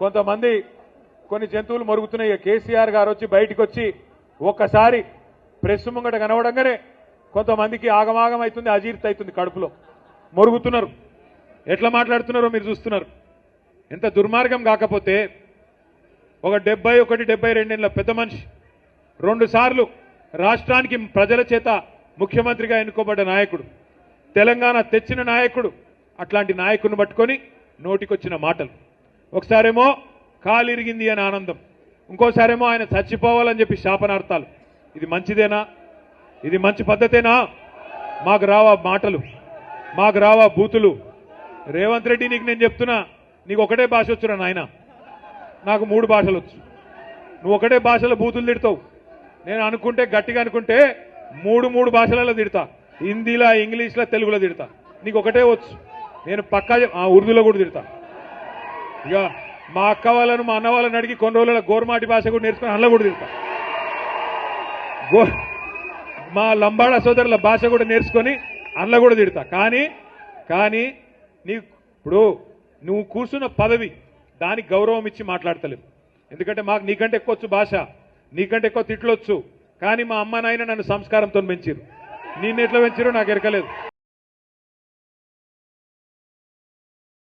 కొంతమంది కొన్ని జంతువులు మరుగుతున్నాయి. కేసీఆర్ గారు వచ్చి బయటకు వచ్చి ఒక్కసారి ప్రెస్ ముంగట కనవడంగానే కొంతమందికి ఆగమాగం అవుతుంది అజీర్తి అవుతుంది కడుపులో. మరుగుతున్నారు. ఎట్లా మాట్లాడుతున్నారో మీరు చూస్తున్నారు. ఎంత దుర్మార్గం కాకపోతే ఒక డెబ్బై ఒకటి డెబ్బై రెండేళ్ళ పెద్ద మనిషి రెండుసార్లు రాష్ట్రానికి ప్రజల చేత ముఖ్యమంత్రిగా ఎన్నుకోబడ్డ నాయకుడు తెలంగాణ తెచ్చిన నాయకుడు అట్లాంటి నాయకుడిని పట్టుకొని నోటికొచ్చిన మాటలు. ఒకసారేమో కాలిరిగింది అని ఆనందం. ఇంకోసారేమో ఆయన చచ్చిపోవాలని చెప్పి శాపనార్థాలు. ఇది మంచిదేనా? ఇది మంచి పద్ధతేనా? మాకు రావా మాటలు. మాకు రావా బూతులు. రేవంత్ రెడ్డి నీకు నేను చెప్తున్నా నీకు ఒకటే భాష వచ్చురా నాయన. నాకు మూడు భాషలు వచ్చు. నువ్వు ఒకటే భాషలో బూతులు తిడతావు. నేను అనుకుంటే గట్టిగా అనుకుంటే మూడు మూడు భాషలలో తిడతా. హిందీలో ఇంగ్లీష్లో తెలుగులో తిడతా. నీకు ఒకటే వచ్చు. నేను పక్కా ఆ, ఉర్దూలో కూడా తిడతా. ఇక మా అక్క వాళ్ళను మా అన్న వాళ్ళని అడిగి కొన్ని రోజుల గోర్మాటి భాష కూడా నేర్చుకుని అందులో కూడా తిడతా గో మా లంబాడ సోదరుల భాష కూడా నేర్చుకొని అందులో కూడా తిడతా కానీ కానీ నీ ఇప్పుడు నువ్వు కూర్చున్న పదవి దానికి గౌరవం ఇచ్చి మాట్లాడతలేవు. ఎందుకంటే మాకు నీకంటే ఎక్కువ వచ్చు భాష నీకంటే ఎక్కువ తిట్లొచ్చు కానీ మా అమ్మ నాయన నన్ను సంస్కారంతో పెంచారు నిన్ను ఎట్లా పెంచారో నాకు ఎరకలేదు.